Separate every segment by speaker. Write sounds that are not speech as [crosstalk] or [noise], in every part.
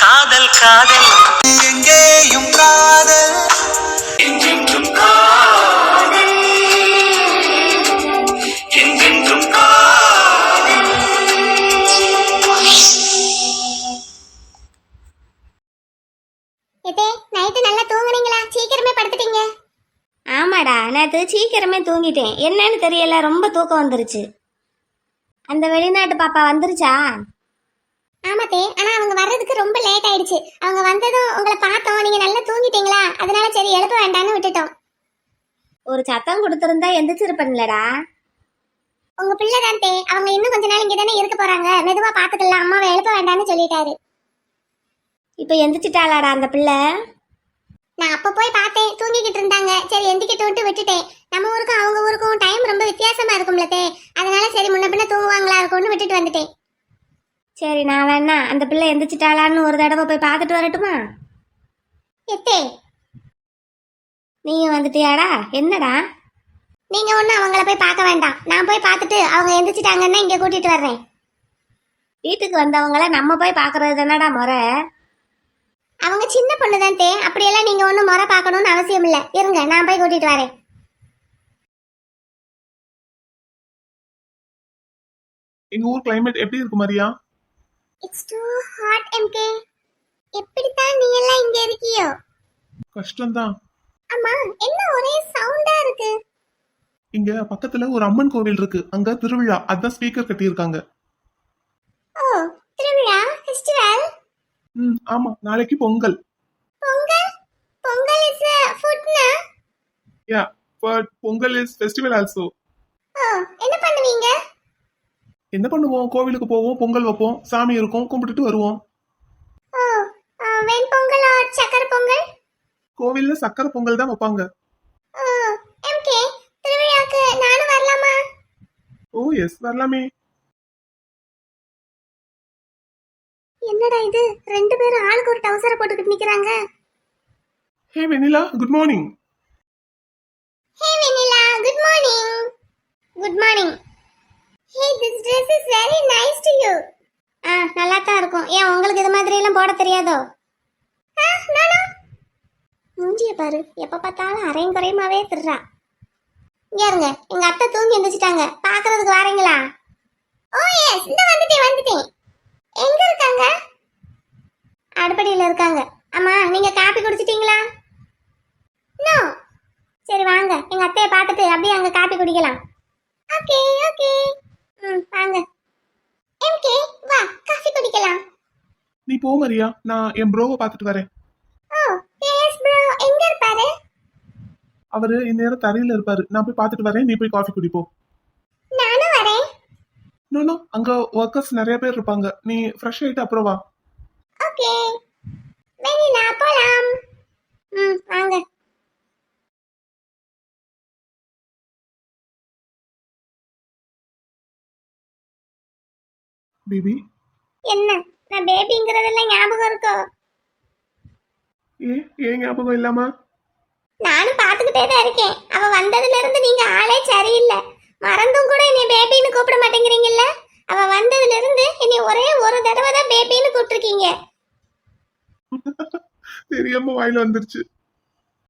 Speaker 1: காதல் காதல்.
Speaker 2: எங்கேயும் காதல்.
Speaker 3: நைட்டு நல்லா தூங்குனீங்களா? சீக்கிரமே படுத்துட்டீங்க.
Speaker 4: ஆமாடா நேற்று சீக்கிரமே தூங்கிட்டேன். என்னன்னு தெரியல ரொம்ப தூக்கம் வந்துருச்சு. அந்த வெளிநாட்டு பாப்பா வந்துருச்சா?
Speaker 3: ஆமாத்தே ஆனா அவங்க வர்றதுக்கு ரொம்ப லேட் ஆயிடுச்சு. அவங்க வந்ததும் உங்களை பார்த்தோம் நீங்க நல்லா தூங்கிட்டீங்களா? அதனால சரி எழுப்ப வேண்டாம்னு விட்டுட்டோம்.
Speaker 4: ஒரு சத்தம் கொடுத்துருந்தா எந்திரிச்சிருப்பேன்லடா.
Speaker 3: உங்க பிள்ளை தான் தே அவங்க இன்னும் கொஞ்ச நாள் இங்க தானே இருக்க போறாங்க. மெதுவா பாத்துக்கலாம் அம்மாவை எழுப்ப வேண்டாம்னு சொல்லிட்டாரு.
Speaker 4: இப்போ எந்திரிச்சிட்டாளாடா அந்த பிள்ளை?
Speaker 3: நான் அப்ப போய் பார்த்தேன் தூங்கிக்கிட்டு இருந்தாங்க. சரி எந்திக்கிட்டு விட்டுட்டேன். நம்ம ஊருக்கும் அவங்க ஊருக்கும் டைம் ரொம்ப வித்தியாசமா இருக்கும்ல தே. அதனால சரி முன்ன பின்ன தூங்குவாங்களா இருக்கும்னு விட்டுட்டு வந்துட்டேன்.
Speaker 4: சரி நான் வேணா அந்த பிள்ளை எந்திரிச்சிட்டாளான்னு ஒரு தடவை போய் பார்த்துட்டு வரட்டுமா?
Speaker 3: எத்தே.
Speaker 4: நீயும் வந்துட்டியாடா? என்னடா?
Speaker 3: நீங்க ஒன்றும் அவங்கள போய் பார்க்க வேண்டாம். நான் போய் பார்த்துட்டு அவங்க எந்திரிச்சிட்டாங்கன்னா இங்க கூட்டிட்டு வர்றேன்.
Speaker 4: வீட்டுக்கு வந்தவங்கள நம்ம போய் பார்க்கறது தானடா முறை.
Speaker 3: அவங்க சின்ன பொண்ணு தான் தே. அப்படியெல்லாம் நீங்க ஒன்றும் முறை பார்க்கணும்னு அவசியம் இல்லை. இருங்க நான் போய் கூட்டிட்டு வரேன்.
Speaker 5: எங்க ஊர் கிளைமேட் எப்படி இருக்கு மரியா?
Speaker 3: இட்ஸ் டூ ஹாட் எம்கே எப்படித்தான் நீ எல்லாம் இங்க இருக்கியோ?
Speaker 5: கஷ்டம்தான்.
Speaker 3: அம்மா என்ன ஒரே சவுண்டா இருக்கு?
Speaker 5: இங்க பக்கத்துல ஒரு அம்மன் கோவில் இருக்கு. அங்க திருவிழா. அதான் ஸ்பீக்கர் கட்டியிருக்காங்க.
Speaker 3: ஓ திருவிழா? ஃபெஸ்டிவல்
Speaker 5: ம் ஆமா. நாளைக்கு Pongal.
Speaker 3: Pongal? Pongal is ஃபுட்னா
Speaker 5: yeah but Pongal is festival also
Speaker 3: ஓ என்ன பண்ணுவீங்க?
Speaker 5: என்ன பண்ணுவோம்? கோவிலுக்கு போவோம் பொங்கல் வைப்போம் சாமி இருக்கும் கும்பிட்டுட்டு வருவோம்.
Speaker 3: ஓ வெண் பொங்கல்? ஆர் சக்கரை பொங்கல்?
Speaker 5: கோவில்ல சக்கரை பொங்கல் தான் வைப்பாங்க.
Speaker 3: எம்கே திருவிழாக்கு நானும் வரலாமா?
Speaker 5: ஓ எஸ் வரலாமே.
Speaker 3: என்னடா இது? ரெண்டு பேரும் ஆளுக்கு ஒரு டவுசரை போட்டுக்கிட்டு நிக்கிறாங்க.
Speaker 5: Hey Vanilla good morning.
Speaker 3: Hey Vanilla good morning. Good morning. Hey this dress is very nice to you ஆ நல்லா தான் இருக்கும். ஏன் உங்களுக்கு இது மாதிரி எல்லாம் போட தெரியாதோ? ஆ நானா மூஞ்சிய பாரு. எப்ப பார்த்தாலும் அரையும் குறையுமாவே திருறா இங்க இருங்க. எங்க அத்தை தூங்கி எந்திரிச்சிட்டாங்க. பாக்குறதுக்கு வாரீங்களா? ஓ எஸ் இந்த வந்துட்டேன் வந்துட்டேன். எங்க இருக்காங்க? அடுப்படியில இருக்காங்க. அம்மா நீங்க காப்பி குடிச்சிட்டீங்களா? நோ சரி வாங்க. எங்க அத்தைய பார்த்துட்டு அப்படியே அங்க காப்பி குடிக்கலாம். ஓகே ஓகே ம் வாங்க. எம்கே வா காஃபி குடிக்கலாம்.
Speaker 5: நீ போ மரியா. நான் என் ப்ரோவை பார்த்துட்டு வரேன்.
Speaker 3: ஓ எஸ் ப்ரோ எங்க இருப்பாரு?
Speaker 5: அவரு இந்நேரம் தரையில இருப்பாரு. நான் போய் பார்த்துட்டு வரேன். நீ போய் காஃபி குடிப்போ.
Speaker 3: நானும் வரேன்.
Speaker 5: நோ அங்க ஒர்க்கர்ஸ் நிறைய பேர் இருப்பாங்க. நீ ஃப்ரெஷ் ஆயிட்டு அப்புறம் வா.
Speaker 3: ஓகே வெனிலா போலாம். ம் வாங்க.
Speaker 5: பேபி
Speaker 3: என்ன? நான் பேபிங்கிறதெல்லாம் ஞாபகம் இருக்கோ?
Speaker 5: ஏ ஏன் ஞாபகம் இல்லாமா?
Speaker 3: நானும் பார்த்துக்கிட்டே தான் இருக்கேன். அவ வந்ததுல இருந்து நீங்க ஆளே சரியில்லை. மறந்தும் கூட என்னை பேபின்னு கூப்பிட மாட்டேங்கிறீங்கல்ல? அவ வந்ததுல இருந்து என்னை ஒரே ஒரு தடவை தான் பேபின்னு கூப்பிட்டுருக்கீங்க. [laughs]
Speaker 5: தெரியாம வாயில வந்துருச்சு.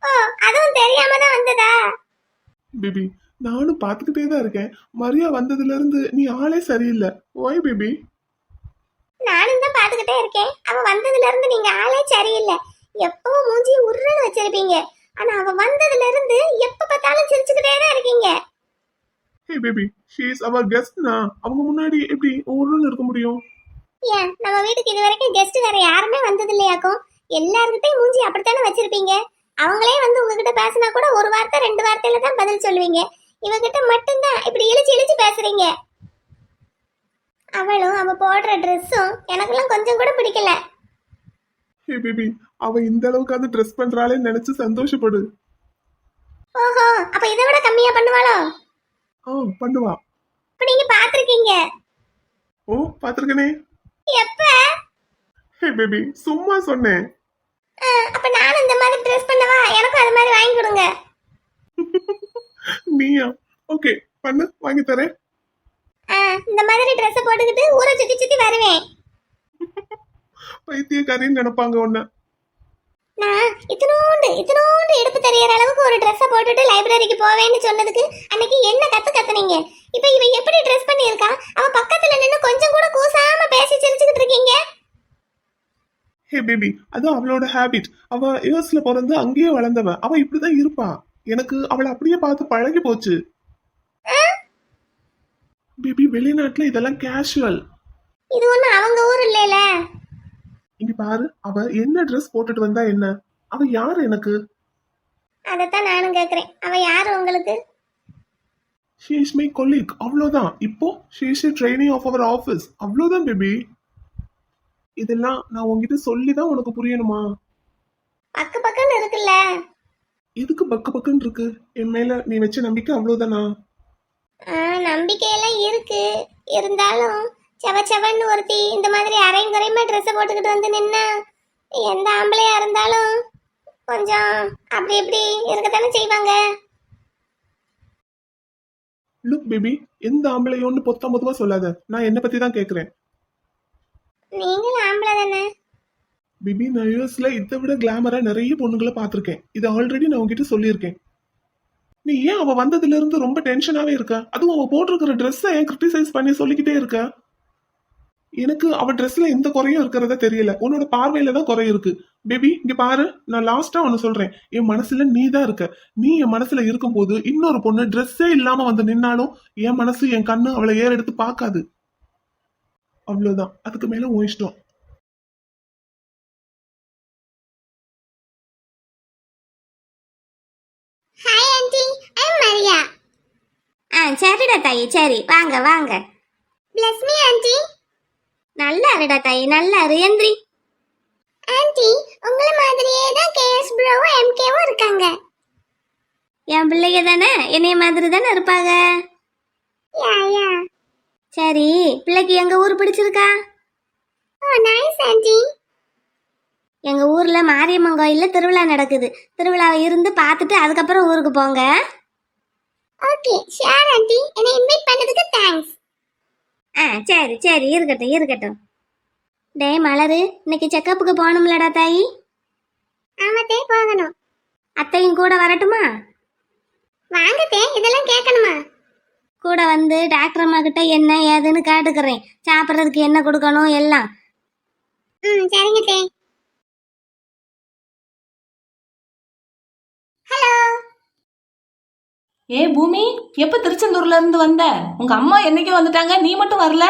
Speaker 3: ஓ அதுவும் தெரியாம தான் வந்ததா?
Speaker 5: பேபி நானும் பார்த்துக்கிட்டே தான் இருக்கேன். மரியா வந்ததுல இருந்து நீ ஆளே சரியில்லை. ஓய் பேபி
Speaker 3: நானும் தான் பார்த்துக்கிட்டே இருக்கேன். அவ வந்ததுல இருந்து நீங்க ஆளே சரியில்லை. எப்பவும் மூஞ்சி உருன்னு வச்சிருப்பீங்க. ஆனா அவ வந்ததுல இருந்து எப்ப பார்த்தாலும் சிரிச்சுக்கிட்டே தான் இருக்கீங்க.
Speaker 5: Hey baby she is our கெஸ்ட்னா அவங்க முன்னாடி எப்படி ஒவ்வொரு இருக்க முடியும்?
Speaker 3: ஏன்? நம்ம வீட்டுக்கு இது வரைக்கும் கெஸ்ட் வேற யாருமே வந்தது இல்லையாக்கும் எல்லாருக்கிட்டையும் மூஞ்சி அப்படித்தானே வச்சிருப்பீங்க? அவங்களே வந்து உங்ககிட்ட பேசினா கூட ஒரு வார்த்தை ரெண்டு வார்த்தையில தான் பதில் சொல்லுவீங்க. இவகிட்ட மட்டும்தான் இப்படி இழிச்சு இழிச்சு பேசுறீங்க. அவளும் அவ போடுற ட்ரெஸ்ஸும் எனக்கெல்லாம் கொஞ்சம் கூட பிடிக்கல.
Speaker 5: ஹே பேபி அவ இந்த அளவுக்கு ட்ரெஸ் பண்றாளே நினைச்சு சந்தோஷப்படு.
Speaker 3: ஓஹோ அப்ப இதை விட கம்மியா பண்ணுவாளோ?
Speaker 5: ஆ பண்ணுவா.
Speaker 3: இப்ப நீங்க பாத்திருக்கீங்க.
Speaker 5: ஓ பாத்திருக்கனே.
Speaker 3: எப்ப?
Speaker 5: ஹே பேபி சும்மா சொன்னேன்
Speaker 3: ஆ, அப்ப நானும் இந்த மாதிரி ட்ரெஸ் பண்ணவா? எனக்கும் அது மாதிரி வாங்கி கொடுங்க.
Speaker 5: நீயா? ஓகே பண்ணு வாங்கி தரேன்.
Speaker 3: இந்த மாதிரி ட்ரெஸ் போட்டுக்கிட்டு ஊரை சுத்தி சுத்தி வருவேன்.
Speaker 5: பைத்தியக்காரின்னு நினைப்பாங்க உன்ன.
Speaker 3: நான் இத்தினோண்டு இத்தினோண்டு எடுப்பு தெரியற அளவுக்கு ஒரு ட்ரெஸ்ஸை போட்டுட்டு லைப்ரரிக்கு போவேன்னு சொன்னதுக்கு அன்னைக்கு என்ன கத்து கத்துனீங்க? இப்போ இவ எப்படி ட்ரெஸ் பண்ணியிருக்கா? அவ பக்கத்துல நின்று கொஞ்சம் கூட கூசாம பேசி சிரிச்சுக்கிட்டு இருக்கீங்க?
Speaker 5: ஹே பேபி அது அவளோட ஹேபிட் அவ யூஎஸ்ல பிறந்து அங்கேயே வளர்ந்தவ. அவ இப்படிதான் இருப்பா. எனக்கு அவளை அப்படியே பார்த்து பழகி போச்சு. பேபி வெளிநாட்டுல இதெல்லாம் கேஷுவல்
Speaker 3: இது ஒன்றும் அவங்க ஊர் இல்லைல.
Speaker 5: இங்க பாரு அவ என்ன ட்ரெஸ் போட்டுட்டு வந்தா என்ன? அவ யாரு எனக்கு?
Speaker 3: அதைத்தான் நானும் கேட்குறேன் அவ யாரு உங்களுக்கு?
Speaker 5: ஷீ இஸ் மை கொலீக் அவ்வளோதான் இப்போ she is training of our office அவ்வளோதான் பேபி இதெல்லாம் நான் உன்கிட்ட சொல்லி தான் உனக்கு புரியணுமா?
Speaker 3: பக்கு பக்கன்னு இருக்குல்ல.
Speaker 5: எதுக்கு பக்கு பக்குன்னு இருக்கு? என் மேல நீ வச்ச நம்பிக்கை அவ்வளோதானா
Speaker 3: நம்பிக்கையெல்லாம் இருக்கு. இருந்தாலும் செவ செவன்னு ஒருத்தி இந்த மாதிரி அரையும் குறையுமா ட்ரெஸ்ஸை போட்டுக்கிட்டு வந்து நின்னா எந்த ஆம்பளையா இருந்தாலும் கொஞ்சம் அப்படி இப்படி இருக்கத்தானே செய்வாங்க.
Speaker 5: லுக் பேபி எந்த ஆம்பளையோன்னு பொத்தாம் பொதுவா சொல்லாத. நான் என்ன பத்தி தான் கேக்குறேன்.
Speaker 3: நீங்களும் ஆம்பளை தானே?
Speaker 5: பேபி நான் யூஎஸ்ல இதை விட கிளாமரா நிறைய பொண்ணுங்களை பார்த்திருக்கேன். இது ஆல்ரெடி நான் உன்கிட்ட சொல்லியிருக்கேன். நீ ஏன் அவ வந்ததுல இருந்து ரொம்ப டென்ஷனாவே இருக்க? அதுவும் அவ போட்டிருக்கிற ட்ரெஸ்ஸை ஏன் கிரிட்டிசைஸ் பண்ணி சொல்லிக்கிட்டே இருக்க? எனக்கு அவ ட்ரெஸ்ல எந்த குறையும் இருக்கிறதா தெரியல. உன்னோட பார்வையில தான் குறை இருக்கு. பேபி இங்க பாரு நான் லாஸ்டா ஒன்னு சொல்றேன். என் மனசுல நீ தான் இருக்க. நீ என் மனசுல இருக்கும்போது இன்னொரு பொண்ணு ட்ரெஸ்ஸே இல்லாம வந்து நின்னாலும் என் மனசு என் கண்ணு அவளை ஏறெடுத்து பார்க்காது. அவ்வளவுதான். அதுக்கு மேல உன் இஷ்டம்.
Speaker 3: ஐ மரியா
Speaker 4: ஆ சரிடா தாயி சரி வாங்க வாங்க.
Speaker 3: Bless me aunty.
Speaker 4: நல்லா இருடா தாயி நல்லா இரு எந்திரி
Speaker 3: ஆண்டி உங்களை மாதிரியே தான் கேஎஸ் ப்ரோவும் எம்கேவும் இருக்காங்க.
Speaker 4: என் பிள்ளைங்க தானே? என்னைய மாதிரி தானே இருப்பாங்க?
Speaker 3: யா யா.
Speaker 4: சரி பிள்ளைக்கு எங்க ஊர் பிடிச்சிருக்கா?
Speaker 3: Oh nice aunty.
Speaker 4: எங்க ஊர்ல மாரியம்மன் கோயில்ல திருவிழா நடக்குது. திருவிழாவை இருந்து பார்த்துட்டு அதுக்கப்புறம் ஊருக்கு போங்க.
Speaker 3: ஓகே ஷியோர் ஆண்டி என்னை இன்வைட் பண்ணதுக்கு தேங்க்ஸ்
Speaker 4: ஆ சரி சரி இருக்கட்டும் இருக்கட்டும். டேய் மலரு இன்னைக்கு செக்கப்புக்கு போகணும்லடா தாயி.
Speaker 3: ஆமாத்தே போகணும்.
Speaker 4: அத்தையும் கூட வரட்டுமா?
Speaker 3: வாங்கத்தே இதெல்லாம் கேட்கணுமா?
Speaker 4: கூட வந்து டாக்டர் அம்மா கிட்ட என்ன ஏதுன்னு கேட்டுக்கிறேன். சாப்பிட்றதுக்கு என்ன கொடுக்கணும் எல்லாம்.
Speaker 3: ம் சரிங்க தே. ஹலோ
Speaker 6: ஏ பூமி எப்ப திருச்செந்தூர்ல இருந்து வந்த? உங்க அம்மா என்னைக்கு வந்துட்டாங்க? நீ மட்டும் வரல?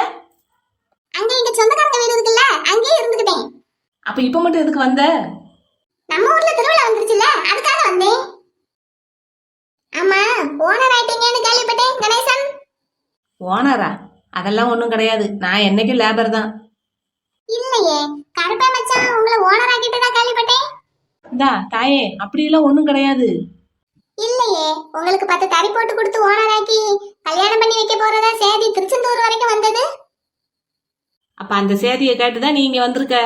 Speaker 3: அங்க எங்க சொந்தக்காரங்க வீடு இருக்குல்ல அங்கேயே இருந்துக்கிட்டேன்
Speaker 6: அப்ப இப்ப மட்டும் எதுக்கு வந்த?
Speaker 3: நம்ம ஊர்ல திருவிழா வந்துருச்சுல்ல அதுக்காக வந்தேன். ஆமா ஓனர் ஆயிட்டீங்கன்னு கேள்விப்பட்டேன் கணேசன்.
Speaker 6: ஓனரா? அதெல்லாம் ஒண்ணும் கிடையாது. நான் என்னைக்கும் லேபர் தான்.
Speaker 3: இல்லையே கருப்பா மச்சான் உங்களை ஓனர் ஆக்கிட்டதா கேள்விப்பட்டேன்.
Speaker 6: இந்தா தாயே அப்படியெல்லாம் ஒண்ணும் கிடையாது.
Speaker 3: இல்லையே உங்களுக்கு பத்து தறி போட்டு கொடுத்து ஓனர் ஆக்கி கல்யாணம் பண்ணி வைக்க போறதா சேதி திருச்செந்தூர் வரைக்கும் வந்தது?
Speaker 6: அப்ப அந்த சேதியை கேட்டுதான் நீ இங்க வந்திருக்க.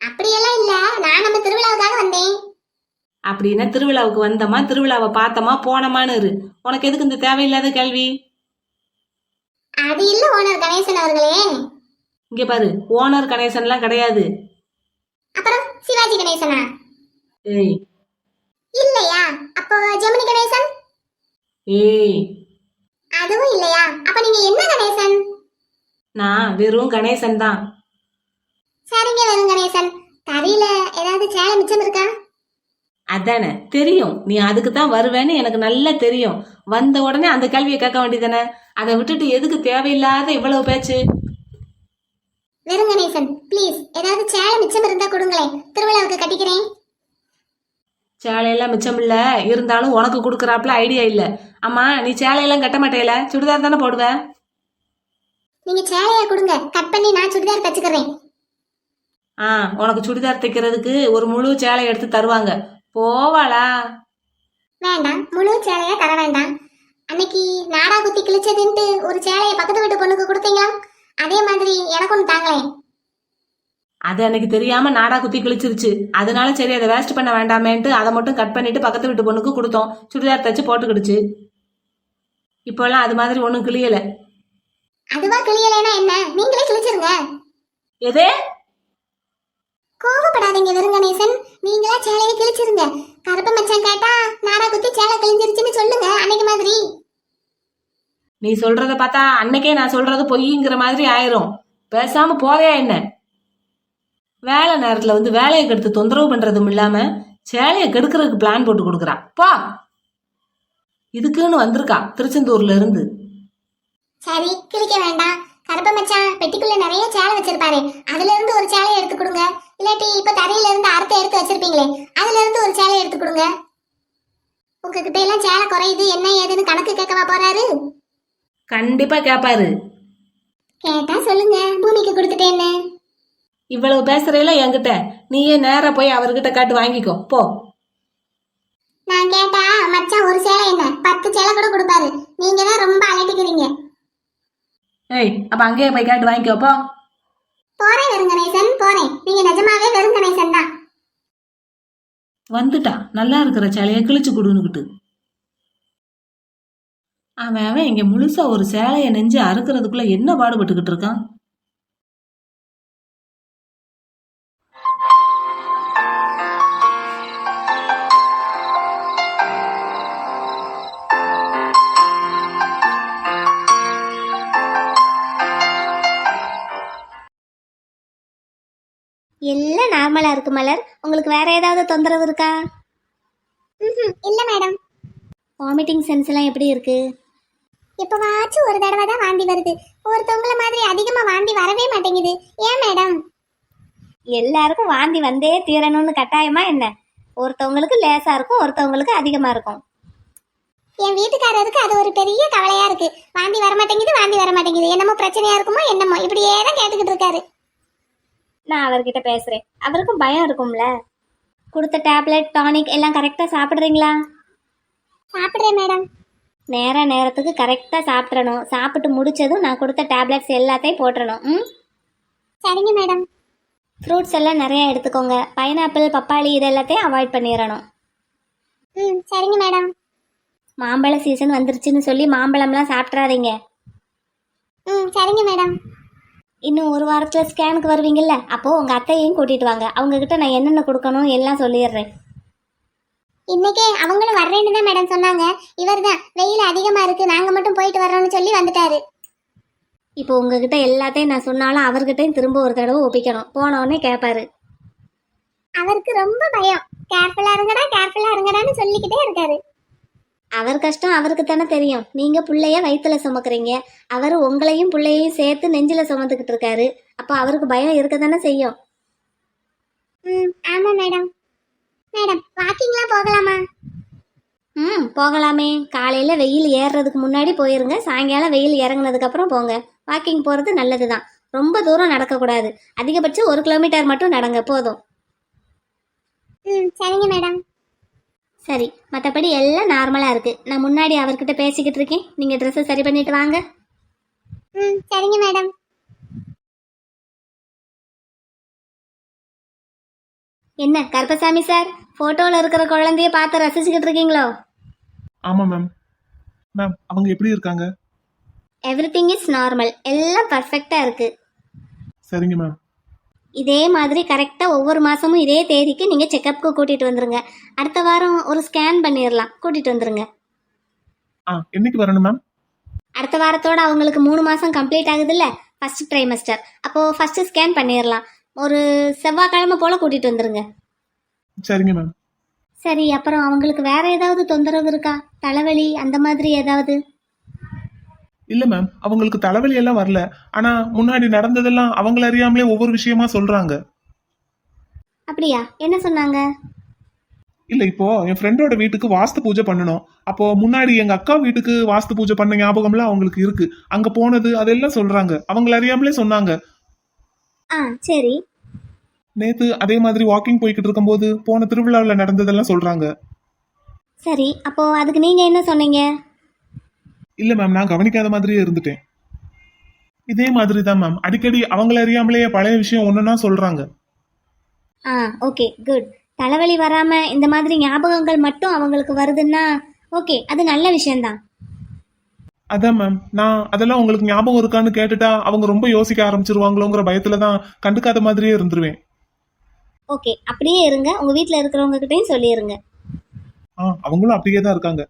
Speaker 3: அப்படியெல்லாம் இல்ல நான் நம்ம திருவிழாவுக்காக வந்தேன்.
Speaker 6: அப்படின்னா திருவிழாவுக்கு வந்தமா திருவிழாவை பார்த்தமா போனமான்னு இரு. உனக்கு எதுக்கு இந்த தேவையில்லாத கேள்வி?
Speaker 3: அது இல்ல ஓனர் கணேசன் அவர்களே.
Speaker 6: இங்க பாரு ஓனர் கணேசன்லாம் கிடையாது.
Speaker 3: அப்புறம் சிவாஜி கணேசனா?
Speaker 6: ஏய்
Speaker 3: இல்லையா? அப்போ ஜெமினி கணேசன்?
Speaker 6: ஏய்.
Speaker 3: அதுவும் இல்லையா? அப்ப நீங்க என்ன கணேசன்?
Speaker 6: நான் வெறும் கணேசன் தான்.
Speaker 3: சரிங்க வெறும் கணேசன். கறியில ஏதாவது சேலை மிச்சம் இருக்கா?
Speaker 6: அதானே தெரியும். நீ அதுக்கு தான் வருவேன்னு எனக்கு நல்லா தெரியும். வந்த உடனே அந்த கேள்வியை கேட்க வேண்டியதானே அதை விட்டுட்டு எதுக்கு தேவையில்லாத இவ்வளவு பேச்சு?
Speaker 3: வெறும் கணேசன் ப்ளீஸ் ஏதாவது சேலை மிச்சம் இருந்தா கொடுங்களேன். திருவிழாவுக்கு கட்டிக்கிறேன்.
Speaker 6: சேலையெல்லாம் மிச்சம் இல்ல. இருந்தாலும் உனக்கு கொடுக்குறாப்புல ஐடியா இல்ல. அம்மா நீ சேலையெல்லாம் கட்ட மாட்டேல? சுடிதார் தானே போடுவ?
Speaker 3: நீங்க சேலைய கொடுங்க. கட் பண்ணி நான் சுடிதார் தச்சுக்கிறேன்.
Speaker 6: ஆ உனக்கு சுடிதார் தைக்கிறதுக்கு ஒரு முழு சேலை எடுத்து தருவாங்க. போவாளா?
Speaker 3: வேண்டாம். முழு சேலையா தர வேண்டாம். அன்னைக்கு நாடா குத்தி கிழிச்சதுன்ட்டு ஒரு சேலையை பக்கத்து வீட்டு பொண்ணுக்கு கொடுத்தீங்களா? அதே மாதிரி எனக்கு ஒன்று தாங்களேன்.
Speaker 6: அது எனக்கு தெரியாம நாடா குத்தி கிழிச்சிருச்சு. அதனால சரி அதை வேஸ்ட் பண்ண வேண்டாமேன்ட்டு அதை மட்டும் கட் பண்ணிட்டு பக்கத்து வீட்டு பொண்ணுக்கு கொடுத்தோம். சுடிதார் தைச்சு போட்டுக்கிடுச்சு. இப்போல்லாம் அது மாதிரி ஒன்றும் கிளியல
Speaker 3: அதுவா கிளியலைனா என்ன? நீங்களே கிழிச்சிருங்க.
Speaker 6: எதே?
Speaker 3: கோவப்படாதீங்க வெறுங்கணேசன் நீங்களா சேலையை கிழிச்சிருங்க. கருப்பு மச்சான் கேட்டா நாடா குத்தி சேலை கிழிஞ்சிருச்சுன்னு சொல்லுங்க அன்னைக்கு மாதிரி.
Speaker 6: நீ சொல்றத பார்த்தா அன்னைக்கே நான் சொல்றது பொய்ங்கிற மாதிரி ஆயிரும். பேசாம போறியா என்ன? வேலை நேரத்துல வந்து வேலையை கெடுத்து தொந்தரவு பண்றதும் இல்லாம சேலையை கெடுக்கிறதுக்கு பிளான் போட்டு கொடுக்குறா. போ. இதுக்குன்னு வந்திருக்கா திருச்செந்தூர்ல இருந்து.
Speaker 3: சரி கிழிக்க வேண்டாம். கருப்பு மச்சான் பெட்டிக்குள்ள நிறைய சேலை வச்சிருப்பாரு. அதுல இருந்து ஒரு சேலையை எடுத்து கொடுங்க. இல்லாட்டி இப்ப தரையில இருந்து அறுத்த எடுத்து வச்சிருப்பீங்களே அதுல இருந்து ஒரு சேலையை எடுத்து கொடுங்க. உங்ககிட்ட எல்லாம் சேலை குறையுது என்ன ஏதுன்னு கணக்கு கேட்கவா போறாரு?
Speaker 6: கண்டிப்பா கேப்பாரு.
Speaker 3: கேட்டா சொல்லுங்க பூமிக்கு கொடுத்துட்டேன்னு.
Speaker 6: இவ்வளவு பேசுறீல என்கிட்ட. நீயே நேரா போய் அவர்கிட்ட காட்டு வாங்கிக்கோ. போ.
Speaker 3: நான் கேட்டா மச்சான் ஒரு சேலை என்ன? பத்து சேலை கூட கொடுப்பாரு. நீங்க தான் ரொம்ப அலட்டிக்கிறீங்க.
Speaker 6: ஏய் அப்ப அங்கேயே போய் காட்டு வாங்கிக்கோ போ.
Speaker 3: போறேன் வெறுங்கணேசன் போறேன். நீங்க நிஜமாவே வெறுங்கணேசன் தான்.
Speaker 6: வந்துட்டா. நல்லா இருக்கிற சேலையை கிழிச்சு கொடுன்னுக்கிட்டு. அவன் அவன் இங்க முழுசா ஒரு சேலையை நெஞ்சு அறுக்கிறதுக்குள்ள என்ன பாடுபட்டுக்கிட்டு இருக்கான்?
Speaker 4: நார்மலா இருக்கு மலர். உங்களுக்கு வேற ஏதாவது தொந்தரவு இருக்கா?
Speaker 3: இல்ல மேடம்.
Speaker 4: வாமிட்டிங் சென்ஸ் எல்லாம் எப்படி இருக்கு?
Speaker 3: எப்பவாச்சும் ஒரு தடவை தான் வாந்தி வருது. ஒருத்தவங்கள மாதிரி அதிகமா வாந்தி வரவே மாட்டேங்குது. ஏன் மேடம்?
Speaker 4: எல்லாருக்கும் வாந்தி வந்தே தீரணும்னு கட்டாயமா என்ன? ஒருத்தவங்களுக்கு லேசா இருக்கும் ஒருத்தவங்களுக்கு அதிகமா இருக்கும்.
Speaker 3: என் வீட்டுக்காரருக்கு அது ஒரு பெரிய கவலையா இருக்கு. வாந்தி வர மாட்டேங்குது வாந்தி வர மாட்டேங்குது என்னமோ பிரச்சனையா இருக்குமோ என்னமோ. இப்படியே தான் கேட்டுக்கிட்டு இருக்காரு.
Speaker 4: நான் அவர்கிட்ட பேசுறேன். அவருக்கும் பயம் இருக்கும்ல? கொடுத்த டேப்லெட் டானிக் எல்லாம் கரெக்டா சாப்பிடுறீங்களா?
Speaker 3: சாப்பிடுறேன் மேடம்
Speaker 4: நேர நேரத்துக்கு கரெக்டா சாப்பிட்றணும் சாப்பிட்டு முடிச்சதும் நான் கொடுத்த டேப்லெட்ஸ் எல்லாத்தையும் போட்டுறணும். ம்?
Speaker 3: சரிங்க மேடம்
Speaker 4: ஃப்ரூட்ஸ் எல்லாம் நிறைய எடுத்துக்கோங்க. பைனாப்பிள் பப்பாளி இது எல்லாத்தையும் அவாய்ட் பண்ணிடணும்.
Speaker 3: ம் சரிங்க மேடம்
Speaker 4: மாம்பழ சீசன் வந்துருச்சுன்னு சொல்லி மாம்பழம்லாம் சாப்பிட்றாதீங்க
Speaker 3: ம் சரிங்க மேடம்
Speaker 4: இன்னும் ஒரு வாரத்தில் ஸ்கேனுக்கு வருவீங்கல்ல அப்போது உங்கள் அத்தையையும் கூட்டிகிட்டு வாங்க. அவங்கக்கிட்ட நான் என்னென்ன கொடுக்கணும் எல்லாம் சொல்லிடுறேன்.
Speaker 3: இன்னைக்கே அவங்களும் வர்றேன்னு தான் மேடம் சொன்னாங்க. இவர் தான் வெயில் அதிகமா இருக்கு நாங்க மட்டும் போயிட்டு வர்றோம்னு சொல்லி வந்துட்டாரு.
Speaker 4: இப்போ உங்ககிட்ட எல்லாத்தையும் நான் சொன்னாலும் அவர்கிட்டையும் திரும்ப ஒரு தடவை ஒப்பிக்கணும். போனோடனே கேட்பாரு
Speaker 3: அவருக்கு ரொம்ப பயம். கேர்ஃபுல்லா இருங்கடா கேர்ஃபுல்லா இருங்கடான்னு சொல்லிக்கிட்டே இருக்காரு.
Speaker 4: அவர் கஷ்டம் அவருக்கு தானே தெரியும். நீங்கள் புள்ளைய வயிற்றுல சுமக்குறீங்க. அவர் உங்களையும் புள்ளையையும் சேர்த்து நெஞ்சில் சுமந்துக்கிட்டு இருக்காரு. அப்போ அவருக்கு பயம் இருக்க தானே செய்யும்.
Speaker 3: ம் ஆமா மேடம். மேடம் வாக்கிங்லாம் போகலாமா?
Speaker 4: ம் போகலாமே. காலையில் வெயில் ஏறுறதுக்கு முன்னாடி போயிருங்க. சாயங்காலம் வெயில் இறங்குனதுக்கப்புறம் போங்க. வாக்கிங் போகிறது நல்லது தான் ரொம்ப தூரம் நடக்கக்கூடாது. அதிகபட்சம் ஒரு கிலோமீட்டர் மட்டும் நடங்க போதும்.
Speaker 3: ம் சரிங்க மேடம்.
Speaker 4: சரி மற்றபடி எல்லாம் நார்மலாக இருக்குது நான் முன்னாடி அவர்கிட்ட பேசிக்கிட்டு இருக்கேன். நீங்கள் ட்ரெஸ்ஸை சரி பண்ணிட்டு வாங்க.
Speaker 3: ம் சரிங்க மேடம்.
Speaker 4: என்ன கருப்பசாமி சார் ஃபோட்டோவில் இருக்கிற குழந்தைய பார்த்து ரசிச்சுக்கிட்டு இருக்கீங்களோ?
Speaker 5: ஆமா மேம் மேம் அவங்க எப்படி இருக்காங்க?
Speaker 4: எவ்ரி திங் இஸ் நார்மல் எல்லாம் பர்ஃபெக்டாக இருக்குது
Speaker 5: சரிங்க மேம்
Speaker 4: இதே மாதிரி கரெக்டாக ஒவ்வொரு மாதமும் இதே தேதிக்கு நீங்கள் செக்கப்புக்கு கூட்டிகிட்டு வந்துருங்க. அடுத்த வாரம் ஒரு ஸ்கேன் பண்ணிடலாம் கூட்டிகிட்டு வந்துருங்க.
Speaker 5: ஆ என்னைக்கு வரணும் மேம்
Speaker 4: அடுத்த வாரத்தோட அவங்களுக்கு மூணு மாதம் கம்ப்ளீட் ஆகுதுல்ல? ஃபர்ஸ்ட் ட்ரைமஸ்டர் அப்போது ஃபஸ்ட்டு ஸ்கேன் பண்ணிடலாம் ஒரு செவ்வாய்க்கிழமை போல் கூட்டிகிட்டு வந்துருங்க.
Speaker 5: சரிங்க மேம்
Speaker 4: சரி அப்புறம் அவங்களுக்கு வேற ஏதாவது தொந்தரவு இருக்கா? தலைவலி அந்த மாதிரி ஏதாவது?
Speaker 5: இல்ல மேம் அவங்களுக்கு தலைவலி எல்லாம் வரல. ஆனா முன்னாடி நடந்ததெல்லாம் அவங்கள அறியாமலே ஒவ்வொரு விஷயமா சொல்றாங்க.
Speaker 4: அப்படியா? என்ன சொன்னாங்க?
Speaker 5: இல்ல இப்போ என் ஃப்ரெண்டோட வீட்டுக்கு வாஸ்து பூஜை பண்ணணும். அப்போ முன்னாடி எங்க அக்கா வீட்டுக்கு வாஸ்து பூஜை பண்ண ஞாபகம்லாம் அவங்களுக்கு இருக்கு. அங்க போனது அதெல்லாம் சொல்றாங்க. அவங்கள அறியாமலே சொன்னாங்க.
Speaker 4: ஆ சரி.
Speaker 5: நேத்து அதே மாதிரி வாக்கிங் போய்கிட்டு இருக்கும்போது போன திருவிழாவில் நடந்ததெல்லாம் சொல்றாங்க.
Speaker 4: சரி அப்போ அதுக்கு நீங்க என்ன சொன்னீங்க?
Speaker 5: இல்ல மேம் நான் கவனிக்காத மாதிரியே இருந்துட்டேன். இதே மாதிரி தான் மேம் அடிக்கடி அவங்கள அறியாமலேயே பழைய விஷயம் ஒண்ணுன்னா சொல்றாங்க.
Speaker 4: ஆ ஓகே குட் தலைவலி வராம இந்த மாதிரி ஞாபகங்கள் மட்டும் அவங்களுக்கு வருதுன்னா ஓகே அது நல்ல விஷயம்தான்.
Speaker 5: அதான் மேம் நான் அதெல்லாம் உங்களுக்கு ஞாபகம் இருக்கான்னு கேட்டுட்டா அவங்க ரொம்ப யோசிக்க ஆரம்பிச்சிருவாங்களோங்கிற பயத்துல தான் கண்டுக்காத மாதிரியே இருந்துருவேன்.
Speaker 4: ஓகே அப்படியே இருங்க. உங்கள் வீட்டில் இருக்கிறவங்க கிட்டயும் சொல்லிடுங்க
Speaker 5: ஆ அவங்களும் அப்படியே தான் இருக்காங்க.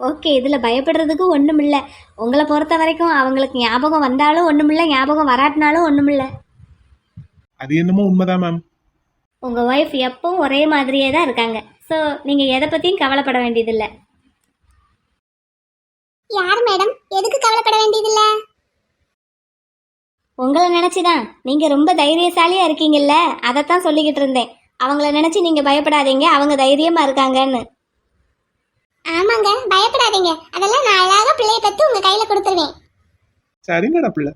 Speaker 4: ஓகே இதில் பயப்படுறதுக்கு ஒன்றும் இல்லை உங்களை பொறுத்த வரைக்கும் அவங்களுக்கு ஞாபகம் வந்தாலும் ஒன்றும் இல்லை ஞாபகம் வராட்டினாலும் ஒன்றும் இல்லை
Speaker 5: அது என்னமோ உண்மைதான் மேம்
Speaker 4: உங்கள் ஒய்ஃப் எப்பவும் ஒரே மாதிரியே தான் இருக்காங்க. ஸோ நீங்கள் எதை பற்றியும் கவலைப்பட வேண்டியதில்லை.
Speaker 3: யார் மேடம் எதுக்கு கவலைப்பட வேண்டியதில்ல?
Speaker 4: உங்களை நினச்சி தான் நீங்கள் ரொம்ப தைரியசாலியாக இருக்கீங்கல்ல? அதைத்தான் சொல்லிக்கிட்டு இருந்தேன். அவங்கள நினச்சி நீங்கள் பயப்படாதீங்க. அவங்க தைரியமாக இருக்காங்கன்னு.
Speaker 3: ஆமாங்க பயப்படாதீங்க. அதெல்லாம் நான் அழகா பிள்ளைய பத்து உங்க கையில கொடுத்துருவேன்.
Speaker 5: சரிங்கடா பிள்ளை.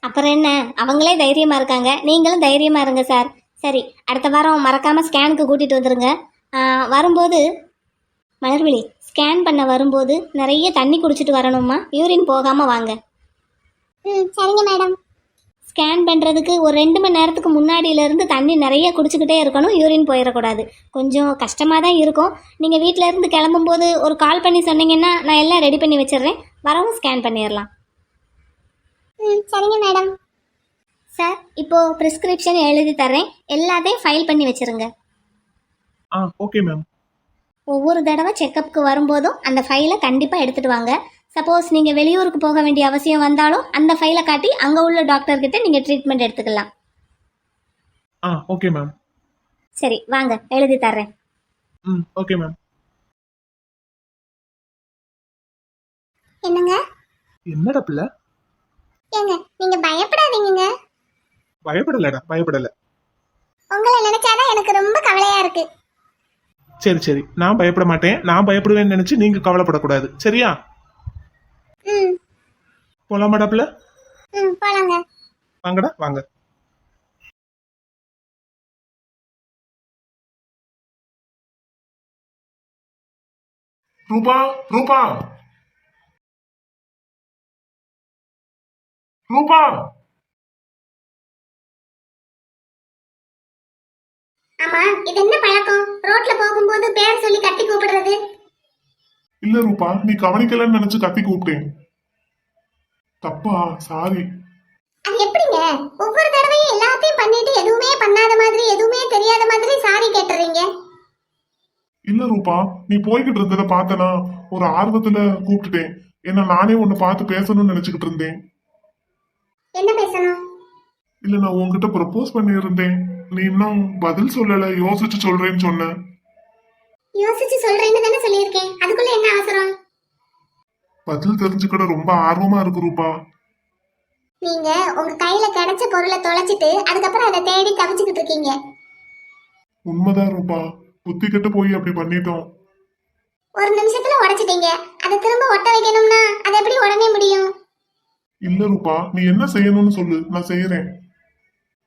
Speaker 4: அப்புறம் என்ன? அவங்களே தைரியமாக இருக்காங்க. நீங்களும் தைரியமாக இருங்க சார். சரி அடுத்த வாரம் மறக்காமல் ஸ்கேனுக்கு கூட்டிகிட்டு வந்துருங்க. ஆ, வரும்போது மலர்விழி ஸ்கேன் பண்ண வரும்போது நிறைய தண்ணி குடிச்சிட்டு வரணுமா யூரின் போகாமல் வாங்க.
Speaker 3: ம் சரிங்க மேடம்.
Speaker 4: ஸ்கேன் பண்ணுறதுக்கு ஒரு ரெண்டு மணி நேரத்துக்கு முன்னாடியிலேருந்து தண்ணி நிறைய குடிச்சிக்கிட்டே இருக்கணும். யூரின் போயிடக்கூடாது. கொஞ்சம் கஷ்டமாக தான் இருக்கும். நீங்கள் வீட்டில் இருந்து கிளம்பும்போது ஒரு கால் பண்ணி சொன்னீங்கன்னா நான் எல்லாம் ரெடி பண்ணி வச்சிடுறேன். வரவும் ஸ்கேன் பண்ணிடலாம்.
Speaker 3: ம் சரிங்க மேடம்
Speaker 4: சார் இப்போது ப்ரிஸ்கிரிப்ஷன் எழுதி தர்றேன். எல்லாத்தையும் ஃபைல் பண்ணி வச்சிருங்க.
Speaker 5: ஆ ஓகே மேம்
Speaker 4: ஒவ்வொரு தடவை செக்கப்புக்கு வரும்போதும் அந்த ஃபைலை கண்டிப்பாக எடுத்துகிட்டு வாங்க. சப்போஸ் நீங்கள் வெளியூருக்கு போக வேண்டிய அவசியம் வந்தாலும் அந்த ஃபைலை காட்டி அங்கே உள்ள டாக்டர்கிட்ட நீங்கள் ட்ரீட்மெண்ட் எடுத்துக்கலாம்.
Speaker 5: ஆ ஓகே மேம்
Speaker 4: சரி வாங்க எழுதி தர்றேன்.
Speaker 5: ம் ஓகே மேம்
Speaker 3: என்னங்க?
Speaker 5: என்னடா பிள்ளை?
Speaker 3: ஏங்க நீங்க பயப்படாதீங்க
Speaker 5: பயப்படலடா பயப்படல.
Speaker 3: உங்களை நினைச்சாதான் எனக்கு ரொம்ப கவலையா இருக்கு.
Speaker 5: சரி சரி நான் பயப்பட மாட்டேன். நான் பயப்படுவேன்னு நினைச்சு நீங்க கவலைப்படக்கூடாது. சரியா?
Speaker 3: ம்.
Speaker 5: போலாமாடா பிள்ளை
Speaker 3: ம் போலாங்க.
Speaker 5: வாங்கடா வாங்க. ரூபா ரூபா. ரூபா.
Speaker 3: ஆமா இது என்ன பழக்கம்? ரோட்ல போகும்போது பேர் சொல்லி கத்தி கூப்பிடுறது.
Speaker 7: இல்ல ரூபா நீ கவனிக்கலன்னு நினைச்சு கத்தி கூப்பிட்டேன். தப்பா சாரி
Speaker 3: அது எப்படிங்க? ஒவ்வொரு தடவையும் எல்லாத்தையும் பண்ணிட்டு எதுவுமே பண்ணாத மாதிரி எதுவுமே தெரியாத மாதிரி சாரி கேட்டுறீங்க?
Speaker 7: இல்ல ரூபா நீ போய்கிட்டு இருந்ததை பார்த்தனா ஒரு ஆர்வத்துல கூப்பிட்டுட்டேன். ஏன்னா நானே உன்னை பார்த்து பேசணும்னு நினைச்சுக்கிட்டு இருந்தேன்.
Speaker 3: என்ன பேசணும்?
Speaker 7: இல்ல நான் உன்கிட்ட ப்ரப்போஸ் பண்ணியிருந்தேன். நீ இன்னும் பதில் சொல்லல யோசிச்சு சொல்றேன்னு சொன்ன.
Speaker 3: யோசிச்சு சொல்றேன்னு தானே சொல்லியிருக்கேன். அதுக்குள்ள என்ன அவசரம்?
Speaker 7: பதில் தெரிஞ்சுக்கிட ரொம்ப ஆர்வமா இருக்கு ரூபா.
Speaker 3: நீங்க உங்க கையில கிடைச்ச பொருளை தொலைச்சிட்டு அதுக்கப்புறம் அதை தேடி தவிச்சுக்கிட்டு இருக்கீங்க.
Speaker 7: உண்மைதான் ரூபா. புத்தி கெட்டு போய் அப்படி பண்ணிட்டோம்.
Speaker 3: ஒரு நிமிஷத்துல உடைச்சிட்டீங்க. அதை திரும்ப ஒட்ட வைக்கணும்னா அது எப்படி உடனே முடியும்?
Speaker 7: இல்ல ரூபா. நீ என்ன செய்யணும்னு சொல்லு. நான் செய்யறேன்